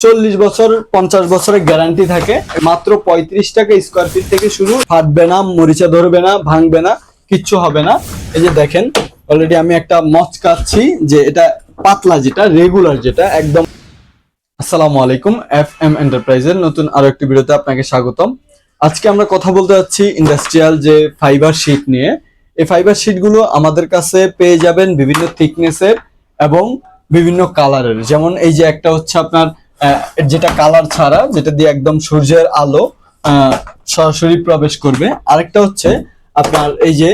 চল্লিশ বছর, পঞ্চাশ বছরের গ্যারান্টি থাকে। মাত্র পঁয়ত্রিশ টাকা স্কোয়ার ফিট থেকে শুরু, ফাটবে না, মরিচা ধরবে না, ভাঙবে না, কিচ্ছু হবে না। এই যে দেখেন অলরেডি আমি একটা মচকাচ্ছি যে এটা পাতলা যেটা রেগুলার যেটা, একদম। আসসালামু আলাইকুম এফ এম এন্টারপ্রাইজের নতুন আরও একটি ভিডিওতে আপনাকে স্বাগতম। আজকে আমরা কথা বলতে যাচ্ছি ইন্ডাস্ট্রিয়াল যে ফাইবার শিট নিয়ে। এই ফাইবার শিটগুলো আমাদের কাছে পেয়ে যাবেন বিভিন্ন থিকনেসের এবং বিভিন্ন কালারের যেমন এই যে একটা হচ্ছে আপনার যেটা কালার ছাড়া, যেটা দিয়ে একদম সূর্যের আলো সরাসরি প্রবেশ করবে। আরেকটা হচ্ছে আপনার এই যে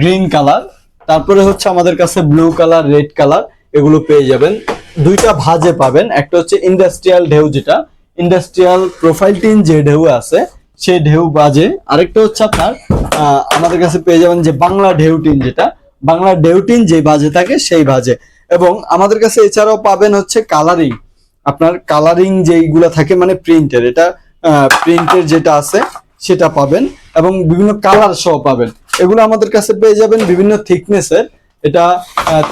গ্রিন কালার তারপরে হচ্ছে আমাদের কাছে ব্লু কালার রেড কালার এগুলো পেয়ে যাবেন। দুইটা ভাজে পাবেন। একটা হচ্ছে ইন্ডাস্ট্রিয়াল ঢেউ যেটা ইন্ডাস্ট্রিয়াল প্রোফাইল টিন যে ঢেউ আছে সেই ঢেউ বাজে। আরেকটা হচ্ছে আপনার আমাদের কাছে পেয়ে যাবেন যে বাংলা ঢেউ টিন যেটা, বাংলা ঢেউ টিন যে বাজে থাকে, সেই বাজে। এবং আমাদের কাছে এছাড়াও পাবেন হচ্ছে কালারিং আপনার কালারিং যেইগুলো থাকে মানে প্রিন্টের এটা প্রিন্টের যেটা আছে, সেটা পাবেন এবং বিভিন্ন কালার সহ পাবেন। এগুলো আমাদের কাছে পেয়ে যাবেন বিভিন্ন থিকনেসের এটা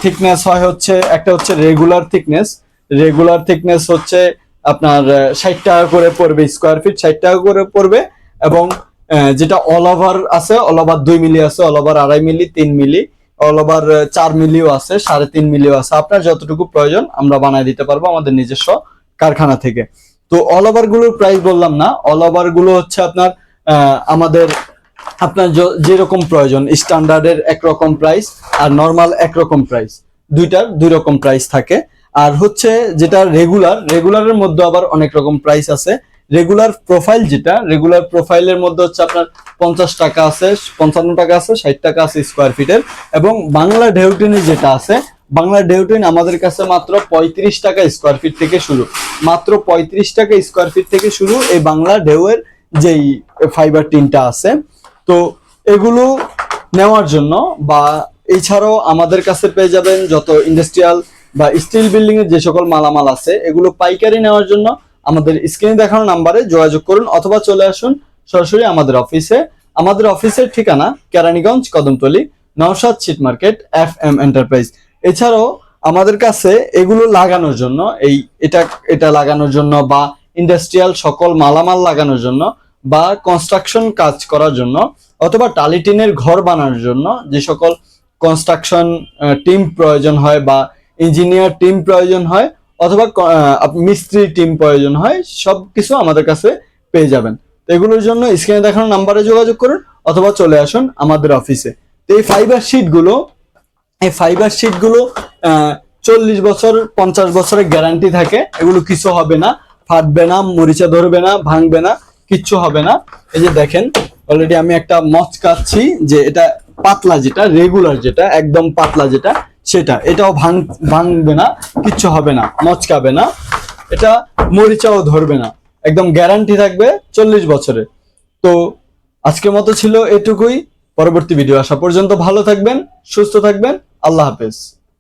থিকনেস হয় হচ্ছে, একটা হচ্ছে রেগুলার থিকনেস রেগুলার থিকনেস হচ্ছে আপনার ষাট টাকা করে পড়বে স্কোয়ার ফিট ষাট টাকা করে পড়বে এবং যেটা অল ওভার আছে অল ওভার দুই মিলি আছে অল ওভার আড়াই মিলি, তিন মিলি। অল ওভার চার মিলিও আছে, সাড়ে তিন মিলিও আছে। আপনার যতটুকু প্রয়োজন, আমরা বানায় দিতে পারব আমাদের নিজস্ব কারখানা থেকে। তো অল ওভারগুলোর প্রাইস বললাম না অল ওভারগুলো হচ্ছে আপনার আমাদের, আপনার যেরকম প্রয়োজন স্ট্যান্ডার্ডের একরকম প্রাইস আর নর্মাল একরকম প্রাইস দুইটার দুই রকম প্রাইস থাকে। আর হচ্ছে যেটা রেগুলার রেগুলারের মধ্যে আবার অনেক রকম প্রাইস আছে। রেগুলার প্রোফাইল যেটা রেগুলার প্রোফাইলের মধ্যে হচ্ছে আপনার পঞ্চাশ টাকা আছে, পঞ্চান্ন টাকা আছে, ষাট টাকা আছে স্কোয়ার ফিটের এবং বাংলা ঢেউটিনি যেটা আছে, বাংলা ঢেউটিন আমাদের কাছে মাত্র পঁয়ত্রিশ টাকা স্কোয়ার ফিট থেকে শুরু। মাত্র পঁয়ত্রিশ টাকা স্কোয়ার ফিট থেকে শুরু এই বাংলা ঢেউয়ের যেই ফাইবার টিনটা আছে। তো এগুলো নেওয়ার জন্য বা এছাড়াও আমাদের কাছে পেয়ে যাবেন যত ইন্ডাস্ট্রিয়াল বা স্টিল বিল্ডিং এর যে সকল মালামাল আছে, এগুলো পাইকারি নেওয়ার জন্য আমাদের স্ক্রিনে দেখানো নাম্বারে যোগাযোগ করুন অথবা চলে আসুন সরাসরি আমাদের অফিসে আমাদের অফিসের ঠিকানা কেরানীগঞ্জ কদমতলী, নওশাদ চিট মার্কেট এফ এম এন্টারপ্রাইজ এছাড়াও আমাদের কাছে এগুলো লাগানোর জন্য, এই এটা এটা লাগানোর জন্য বা ইন্ডাস্ট্রিয়াল সকল মালামাল লাগানোর জন্য বা কনস্ট্রাকশন কাজ করার জন্য অথবা টালিটিনের ঘর বানানোর জন্য যে সকল কনস্ট্রাকশন টিম প্রয়োজন হয় বা ইঞ্জিনিয়ার টিম প্রয়োজন হয় অথবা মিস্ত্রি টিম প্রয়োজন হয় সব কিছু আমাদের কাছে পেয়ে যাবেন। তো এগুলোর জন্য স্ক্রিনে দেখানো নাম্বারে যোগাযোগ করুন, অথবা চলে আসুন আমাদের অফিসে তো এই ফাইবার শিটগুলো, এই ফাইবার শিটগুলো চল্লিশ বছর, পঞ্চাশ বছরের গ্যারান্টি থাকে। এগুলো কিছু হবে না। ফাটবে না, মরিচা ধরবে না, ভাঙবে না, কিচ্ছু হবে না। এই যে দেখেন অলরেডি আমি একটা মচকাচ্ছি যে এটা পাতলা যেটা রেগুলার যেটা, একদম পাতলা যেটা। সেটা, এটাও ভাঙ, ভাঙবে না, কিচ্ছু হবে না, মচকাবে না, এটা মরিচাও ধরবে না, একদম গ্যারান্টি থাকবে চল্লিশ বছরে। তো আজকের মতো ছিল এটুকুই, পরবর্তী ভিডিও আসা পর্যন্ত ভালো থাকবেন, সুস্থ থাকবেন, আল্লাহ হাফেজ।